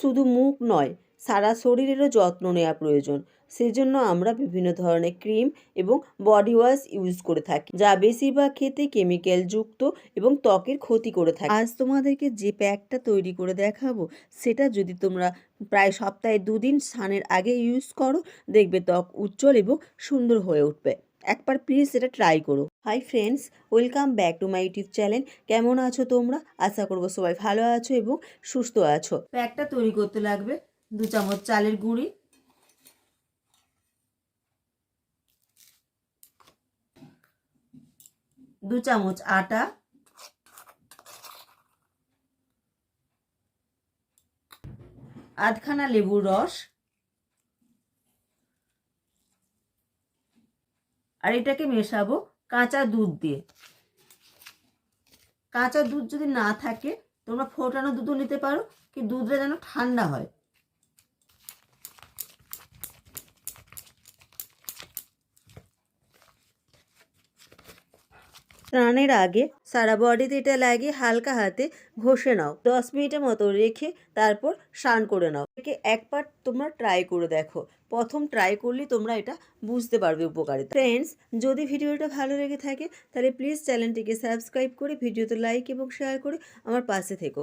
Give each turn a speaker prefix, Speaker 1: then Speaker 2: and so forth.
Speaker 1: শুধু মুখ নয়, সারা শরীরেরও যত্ন নেওয়া প্রয়োজন। সেজন্য আমরা বিভিন্ন ধরনের ক্রিম এবং বডি ওয়াশ ইউজ করে থাকি, যা বেশিরভাগ ক্ষেত্রে কেমিক্যাল যুক্ত এবং ত্বকের ক্ষতি করে থাকে। আজ তোমাদেরকে যে প্যাকটা তৈরি করে দেখাবো, সেটা যদি তোমরা প্রায় সপ্তাহে দুদিন স্নানের আগে ইউজ করো, দেখবে ত্বক উজ্জ্বল এবং সুন্দর হয়ে উঠবে। একবার প্লিজ এটা ট্রাই করো। Hi friends welcome back to my YouTube channel কেমন আছো তোমরা? আশা করব সবাই ভালো আছো এবং সুস্থ আছো। প্যাকটা তৈরি করতে লাগবে। দু চামচ চালের গুঁড়ি। দু চামচ আটা। আধখানা লেবুর রস। আর এটাকে মেশাবো কাঁচা দুধ দিয়ে। কাঁচা দুধ যদি না থাকে, তোমরা ফোটানো দুধও নিতে পারো, কি দুধটা যেন ঠান্ডা হয়। স্নানের আগে সারা বডিতে এটা লাগিয়ে হালকা হাতে ঘষে নাও। দশ মিনিটের মতো রেখে তারপর স্নান করে নাও। একে একবার তোমরা ট্রাই করে দেখো। প্রথম ট্রাই করলে তোমরা এটা বুঝতে পারবে উপকারিতা। ফ্রেন্ডস যদি ভিডিওটা ভালো লেগে থাকে, তাহলে প্লিজ চ্যানেলটিকে সাবস্ক্রাইব করে, ভিডিওতে লাইক এবং শেয়ার করে আমার পাশে থেকো।